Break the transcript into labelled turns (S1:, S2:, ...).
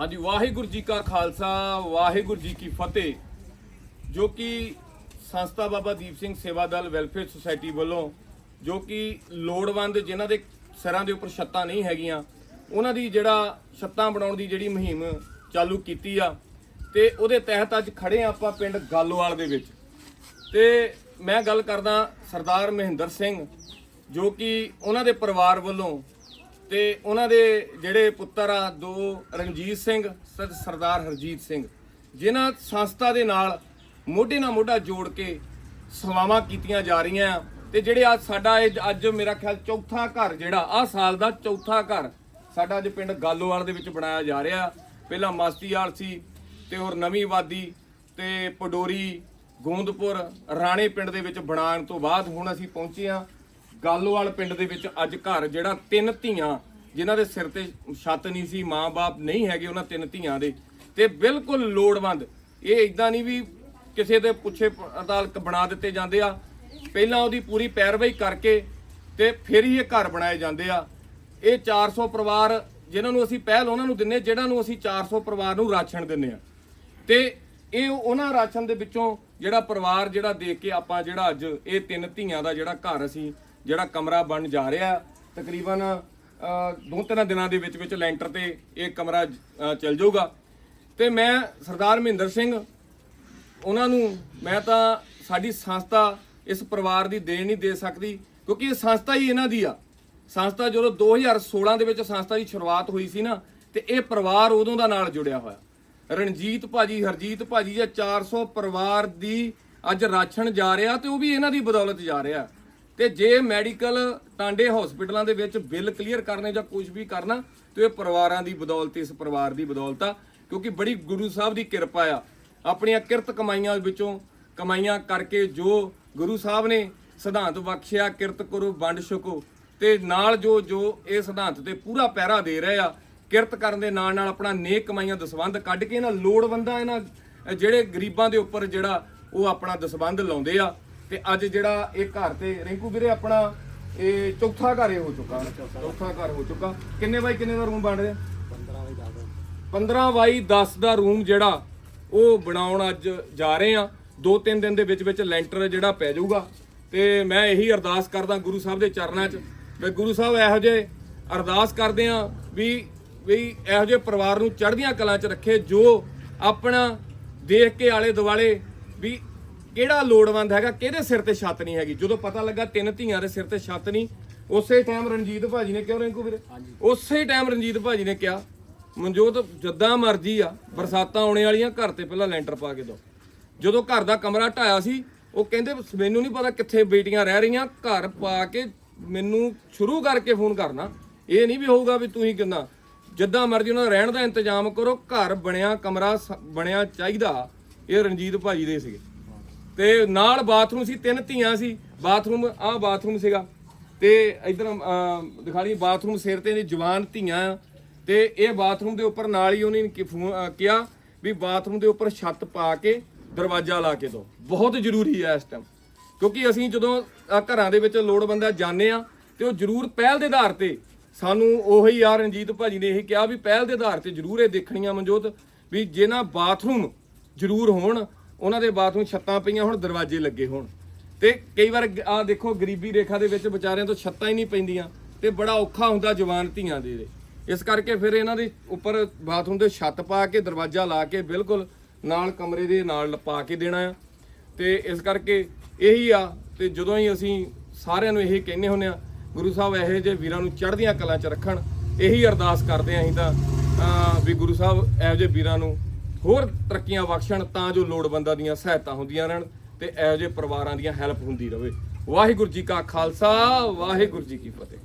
S1: ਹਾਂਜੀ, ਵਾਹਿਗੁਰੂ ਜੀ ਕਾ ਖਾਲਸਾ, ਵਾਹਿਗੁਰੂ ਜੀ ਕੀ ਫਤਿਹ। ਜੋ ਕਿ ਸੰਸਥਾ ਬਾਬਾ ਦੀਪ ਸਿੰਘ ਸੇਵਾ ਦਲ ਵੈਲਫੇਅਰ ਸੁਸਾਇਟੀ ਵੱਲੋਂ, ਜੋ ਕਿ ਲੋੜਵੰਦ ਜਿਨ੍ਹਾਂ ਦੇ ਸਿਰਾਂ ਦੇ ਉੱਪਰ ਛੱਤਾਂ ਨਹੀਂ ਹੈਗੀਆਂ, ਉਹਨਾਂ ਦੀ ਜਿਹੜਾ ਛੱਤਾਂ ਬਣਾਉਣ ਦੀ ਜਿਹੜੀ ਮੁਹਿੰਮ ਚਾਲੂ ਕੀਤੀ ਆ, ਤੇ ਉਹਦੇ ਤਹਿਤ ਅੱਜ ਖੜੇ ਆ ਆਪਾਂ ਪਿੰਡ ਗਾਲੋਵਾਲ ਦੇ ਵਿੱਚ। ਤੇ ਮੈਂ ਗੱਲ ਕਰਦਾ ਸਰਦਾਰ ਮਹਿੰਦਰ ਸਿੰਘ, ਜੋ ਕਿ ਉਹਨਾਂ ਦੇ ਪਰਿਵਾਰ ਵੱਲੋਂ ਤੇ ਉਹਨਾਂ ਦੇ ਜਿਹੜੇ ਪੁੱਤਰ ਆ, ਦੋ ਰਣਜੀਤ ਸਿੰਘ, ਸਰ- ਸਰਦਾਰ ਹਰਜੀਤ ਸਿੰਘ, ਜਿਨ੍ਹਾਂ ਸੰਸਥਾ ਦੇ ਨਾਲ ਮੋਢੇ ਨਾਲ ਮੋਢਾ ਜੋੜ ਕੇ ਸੇਵਾਵਾਂ ਕੀਤੀਆਂ ਜਾ ਰਹੀਆਂ ਆ। ਤੇ ਜਿਹੜੇ ਅੱਜ ਸਾਡਾ ਇਹ ਅੱਜ ਮੇਰਾ ਖਿਆਲ ਚੌਥਾ ਘਰ ਜਿਹੜਾ ਆ ਸਾਲ ਦਾ ਚੌਥਾ ਘਰ ਸਾਡਾ ਅੱਜ ਪਿੰਡ ਗਾਲੋਵਾਲ ਦੇ ਵਿੱਚ ਬਣਾਇਆ ਜਾ ਰਿਹਾ। ਪਹਿਲਾਂ ਮਸਤੀਵਾਲ ਸੀ ਤੇ ਹੋਰ ਨਵੀਂ ਵਾਦੀ ਤੇ ਪਡੋਰੀ ਗੋਂਦਪੁਰ ਰਾਣੇ ਪਿੰਡ ਦੇ ਵਿੱਚ ਬਣਾਉਣ ਤੋਂ ਬਾਅਦ ਹੁਣ ਅਸੀਂ ਪਹੁੰਚੇ ਆ। ਗਾਲੋਵਾਲ ਪਿੰਡ ਦੇ ਵਿੱਚ ਅੱਜ ਘਰ ਜਿਹੜਾ ਤਿੰਨ ਧੀਆਂ ਜਿਨ੍ਹਾਂ ਦੇ ਸਿਰ ਤੇ ਛੱਤ ਨਹੀਂ ਸੀ, ਮਾਂ-ਬਾਪ ਨਹੀਂ ਹੈਗੇ ਉਹਨਾਂ ਤਿੰਨ ਧੀਆਂ ਦੇ, ਤੇ ਬਿਲਕੁਲ ਲੋੜਵੰਦ। ਇਹ ਇਦਾਂ ਨਹੀਂ ਵੀ ਕਿਸੇ ਦੇ ਪੁੱਛੇ ਪੜਤਾਲ ਬਣਾ ਦਿੱਤੇ ਜਾਂਦੇ ਆ। ਪਹਿਲਾਂ ਉਹਦੀ ਪੂਰੀ ਪੈਰਵਾਈ ਕਰਕੇ ਤੇ ਫਿਰ ਹੀ ਇਹ ਘਰ ਬਣਾਏ ਜਾਂਦੇ ਆ। ਇਹ 400 ਪਰਿਵਾਰ ਜਿਨ੍ਹਾਂ ਨੂੰ ਅਸੀਂ ਪਹਿਲ ਉਹਨਾਂ ਨੂੰ ਦਿੰਨੇ ਜਿਹੜਾ ਨੂੰ ਅਸੀਂ 400 ਪਰਿਵਾਰ ਨੂੰ ਰਾਸ਼ਨ ਦਿੰਨੇ ਆ। ਤੇ ਇਹ ਉਹਨਾਂ ਰਾਸ਼ਨ ਦੇ ਵਿੱਚੋਂ ਜਿਹੜਾ ਪਰਿਵਾਰ ਜਿਹੜਾ ਦੇਖ ਕੇ ਆਪਾਂ ਜਿਹੜਾ ਅੱਜ ਇਹ ਤਿੰਨ ਧੀਆਂ ਦਾ ਜਿਹੜਾ ਘਰ ਅਸੀਂ ਜਿਹੜਾ ਕਮਰਾ ਬਣ ਜਾ ਰਿਹਾ, ਤਕਰੀਬਨ ਦੋ ਤਿੰਨ ਦਿਨਾਂ ਦੇ ਵਿੱਚ ਵਿੱਚ ਲੈਂਟਰ ਤੇ ਇਹ ਕਮਰਾ ਚੱਲ ਜਾਊਗਾ। ਤੇ ਮੈਂ ਸਰਦਾਰ ਮਹਿੰਦਰ ਸਿੰਘ, ਉਹਨਾਂ ਨੂੰ, ਮੈਂ ਤਾਂ ਸਾਡੀ ਸੰਸਥਾ ਇਸ ਪਰਿਵਾਰ ਦੀ ਦੇਣ ਨਹੀਂ ਦੇ ਸਕਦੀ, ਕਿਉਂਕਿ ਇਹ ਸੰਸਥਾ ਹੀ ਇਹਨਾਂ ਦੀ ਆ। ਸੰਸਥਾ ਜਦੋਂ 2016 ਦੇ ਵਿੱਚ ਸੰਸਥਾ ਦੀ ਸ਼ੁਰੂਆਤ ਹੋਈ ਸੀ ਨਾ, ਤੇ ਇਹ ਪਰਿਵਾਰ ਉਦੋਂ ਦਾ ਨਾਲ ਜੁੜਿਆ ਹੋਇਆ। ਰਣਜੀਤ ਭਾਜੀ, ਹਰਜੀਤ ਭਾਜੀ ਜਾਂ 400 ਪਰਿਵਾਰ ਦੀ ਅੱਜ ਰਾਸ਼ਨ ਜਾ ਰਿਹਾ ਤੇ ਉਹ ਵੀ ਇਹਨਾਂ ਦੀ ਬਦੌਲਤ ਜਾ ਰਿਹਾ। ਤੇ ਜੇ ਮੈਡੀਕਲ ਟਾਂਡੇ ਹਸਪੀਟਲਾਂ ਦੇ ਵਿੱਚ ਬਿੱਲ ਕਲੀਅਰ ਕਰਨੇ ਜਾਂ ਕੁਝ ਵੀ ਕਰਨਾ, ਤੇ ਇਹ ਪਰਿਵਾਰਾਂ ਦੀ ਬਦੌਲਤ, ਇਸ ਪਰਿਵਾਰ ਦੀ ਬਦੌਲਤ ਆ, ਕਿਉਂਕਿ ਬੜੀ ਗੁਰੂ ਸਾਹਿਬ ਦੀ ਕਿਰਪਾ ਆ। ਆਪਣੀਆਂ ਕਿਰਤ ਕਮਾਈਆਂ ਵਿੱਚੋਂ ਕਮਾਈਆਂ ਕਰਕੇ ਜੋ ਗੁਰੂ ਸਾਹਿਬ ਨੇ ਸਿਧਾਂਤ ਬਖਸ਼ਿਆ, ਕਿਰਤ ਕਰੋ, ਵੰਡ ਛਕੋ, ਤੇ ਨਾਲ ਜੋ ਜੋ ਇਹ ਸਿਧਾਂਤ ਤੇ ਪੂਰਾ ਪਹਿਰਾ ਦੇ ਰਹੇ ਆ, ਕਿਰਤ ਕਰਨ ਦੇ ਨਾਲ ਨਾਲ ਆਪਣਾ ਨੇਕ ਕਮਾਈਆਂ ਦਸਵੰਧ ਕੱਢ ਕੇ ਇਹਨਾਂ ਲੋੜਵੰਦਾਂ, ਇਹਨਾਂ ਜਿਹੜੇ ਗਰੀਬਾਂ ਦੇ ਉੱਪਰ ਜਿਹੜਾ ਉਹ ਆਪਣਾ ਦਸਵੰਧ ਲਾਉਂਦੇ ਆ ਤੇ ਅੱਜ ਜਿਹੜਾ ਇਹ ਘਰ ਤੇ ਰਿੰਕੂ ਵੀਰੇ ਆਪਣਾ ਇਹ ਚੌਥਾ ਘਰ ਇਹ ਹੋ ਚੁੱਕਾ। ਚੌਥਾ ਘਰ ਹੋ ਚੁੱਕਾ। ਕਿੰਨੇ ਬਾਈ ਕਿੰਨੇ ਦਾ ਰੂਮ ਬਣ ਰਿਹਾ? 15 ਬਾਈ 10 ਦਾ। ਰੂਮ ਜਿਹੜਾ ਉਹ ਬਣਾਉਣ ਅੱਜ ਜਾ ਰਹੇ ਆ ਦੋ ਤਿੰਨ ਦਿਨ ਦੇ ਵਿੱਚ ਵਿੱਚ ਲੈਂਟਰ ਜਿਹੜਾ ਪੈ ਜਾਊਗਾ। ਤੇ ਮੈਂ ਇਹੀ ਅਰਦਾਸ ਕਰਦਾ ਗੁਰੂ ਸਾਹਿਬ ਦੇ ਚਰਨਾਂ 'ਚ ਵੀ ਗੁਰੂ ਸਾਹਿਬ ਇਹੋ ਜਿਹੇ ਅਰਦਾਸ ਕਰਦੇ ਆ ਵੀ ਵੀ ਇਹੋ ਜਿਹੇ ਪਰਿਵਾਰ ਨੂੰ ਚੜ੍ਹਦੀਆਂ ਕਲਾਂ 'ਚ ਰੱਖੇ ਜੋ ਆਪਣਾ ਦੇਖ ਕੇ ਆਲੇ ਦੁਆਲੇ ਵੀ ਕਿਹੜਾ ਲੋੜਵੰਦ ਹੈਗਾ ਕਿਹਦੇ ਸਿਰ ਤੇ ਛੱਤ ਨਹੀਂ ਹੈਗੀ? ਜਦੋਂ ਪਤਾ ਲੱਗਾ ਤਿੰਨ ਧੀਆਂ ਦੇ ਸਿਰ ਤੇ ਛੱਤ ਨਹੀਂ ਉਸੇ ਟਾਈਮ ਰਣਜੀਤ ਭਾਜੀ ਨੇ ਕਿਉਂ ਰਿੰਕੂ ਵੀਰੇ ਉਸੇ ਟਾਈਮ ਰਣਜੀਤ ਭਾਜੀ ਨੇ ਕਿਹਾ ਮਨਜੋਤ ਜੱਦਾਂ ਮਰਜ਼ੀ ਆ ਬਰਸਾਤਾਂ ਆਉਣੇ ਵਾਲੀਆਂ ਘਰ ਤੇ ਪਹਿਲਾਂ ਲੈਂਟਰ ਪਾ ਕੇ ਦੋ। ਜਦੋਂ ਘਰ ਦਾ ਕਮਰਾ ਢਾਇਆ ਸੀ ਉਹ ਕਹਿੰਦੇ ਮੈਨੂੰ ਨਹੀਂ ਪਤਾ ਕਿੱਥੇ ਬੇਟੀਆਂ ਰਹਿ ਰਹੀਆਂ ਘਰ ਪਾ ਕੇ ਮੈਨੂੰ ਸ਼ੁਰੂ ਕਰਕੇ ਫੋਨ ਕਰਨਾ। ਇਹ ਨਹੀਂ ਵੀ ਹੋਊਗਾ ਵੀ ਤੁਸੀਂ ਕਿੰਨਾ ਜਿੱਦਾਂ ਮਰਜ਼ੀ ਉਹਨਾਂ ਦਾ ਰਹਿਣ ਦਾ ਇੰਤਜ਼ਾਮ ਕਰੋ ਘਰ ਬਣਿਆ ਕਮਰਾ ਬਣਿਆ ਚਾਹੀਦਾ ਇਹ ਰਣਜੀਤ ਭਾਜੀ ਦੇ ਸੀਗੇ। ਤੇ ਨਾਲ ਬਾਥਰੂਮ ਸੀ, ਤਿੰਨ ਧੀਆਂ ਸੀ। ਬਾਥਰੂਮ, ਆਹ ਬਾਥਰੂਮ ਸੀਗਾ। ਤੇ ਇਧਰ ਦਿਖਾ ਲਈ ਬਾਥਰੂਮ ਸਿਰ ਤੇ ਨੇ ਜਵਾਨ ਧੀਆਂ ਆ। ਤੇ ਇਹ ਬਾਥਰੂਮ ਦੇ ਉੱਪਰ ਨਾਲ ਹੀ ਉਹਨੇ ਕੀ ਫੋ- ਕਿਹਾ ਵੀ ਬਾਥਰੂਮ ਦੇ ਉੱਪਰ ਛੱਤ ਪਾ ਕੇ ਦਰਵਾਜ਼ਾ ਲਾ ਕੇ ਦਿਓ ਬਹੁਤ ਜ਼ਰੂਰੀ ਹੈ ਇਸ ਟਾਈਮ ਕਿਉਂਕਿ ਅਸੀਂ ਜਦੋਂ ਘਰਾਂ ਦੇ ਵਿੱਚ ਲੋੜਵੰਦਾ ਜਾਂਦੇ ਆ, ਤੇ ਉਹ ਜ਼ਰੂਰ ਪਹਿਲ ਦੇ ਆਧਾਰ ਤੇ ਸਾਨੂੰ ਉਹੀ ਆ, ਰਣਜੀਤ ਭਾਜੀ ਨੇ ਇਹ ਕਿਹਾ ਵੀ ਪਹਿਲ ਦੇ ਆਧਾਰ ਤੇ ਜ਼ਰੂਰ ਇਹ ਦੇਖਣੀਆਂ ਮਨਜੋਤ, ਵੀ ਜੇ ਨਾ ਬਾਥਰੂਮ ਜ਼ਰੂਰ ਹੋਣ ਉਹਨਾਂ ਦੇ ਬਾਥਰੂਮ ਛੱਤਾਂ ਪਈਆਂ ਹੁਣ, ਦਰਵਾਜ਼ੇ ਲੱਗੇ ਹੋਣ। ਤੇ ਕਈ ਵਾਰ ਆ ਦੇਖੋ, ਗਰੀਬੀ ਰੇਖਾ ਦੇ ਵਿੱਚ ਵਿਚਾਰਿਆਂ ਤੋਂ ਛੱਤਾਂ ਹੀ ਨਹੀਂ ਪੈਂਦੀਆਂ ਤੇ ਬੜਾ ਔਖਾ ਹੁੰਦਾ ਜਵਾਨ ਧੀਆਂ ਦੇ ਇਸ ਕਰਕੇ ਫਿਰ ਇਹਨਾਂ ਦੇ ਉੱਪਰ ਬਾਥਰੂਮ ਦੇ ਛੱਤ ਪਾ ਕੇ, ਦਰਵਾਜ਼ਾ ਲਾ ਕੇ ਬਿਲਕੁਲ ਨਾਲ ਕਮਰੇ ਦੇ ਨਾਲ ਪਾ ਕੇ ਦੇਣਾ ਆ। ਤੇ ਇਸ ਕਰਕੇ ਇਹੀ ਆ, ਤੇ ਜਦੋਂ ਹੀ ਅਸੀਂ ਸਾਰਿਆਂ ਨੂੰ ਇਹ ਕਹਿੰਨੇ ਹੁੰਨੇ ਆ, ਗੁਰੂ ਸਾਹਿਬ ਇਹੋ ਜਿਹੇ ਵੀਰਾਂ ਨੂੰ ਚੜ੍ਹਦੀਆਂ ਕਲਾਂ 'ਚ ਰੱਖਣ, ਇਹੀ ਅਰਦਾਸ ਕਰਦੇ ਆ ਅਸੀਂ ਤਾਂ ਵੀ ਗੁਰੂ ਸਾਹਿਬ ਇਹੋ ਜਿਹੇ ਵੀਰਾਂ ਨੂੰ ਹੋਰ ਤਰੱਕੀਆਂ ਬਖਸ਼ਣ ਤਾਂ ਜੋ ਲੋੜਵੰਦਾਂ ਦੀਆਂ ਸਹਾਇਤਾ ਹੁੰਦੀਆਂ ਰਹਿਣ ਤੇ ਇਹੋ ਜਿਹੇ ਪਰਿਵਾਰਾਂ ਦੀਆਂ ਹੈਲਪ ਹੁੰਦੀ ਰਹੇ। ਵਾਹਿਗੁਰੂ ਜੀ ਕਾ ਖਾਲਸਾ, ਵਾਹਿਗੁਰੂ ਜੀ ਕੀ ਫਤਿਹ।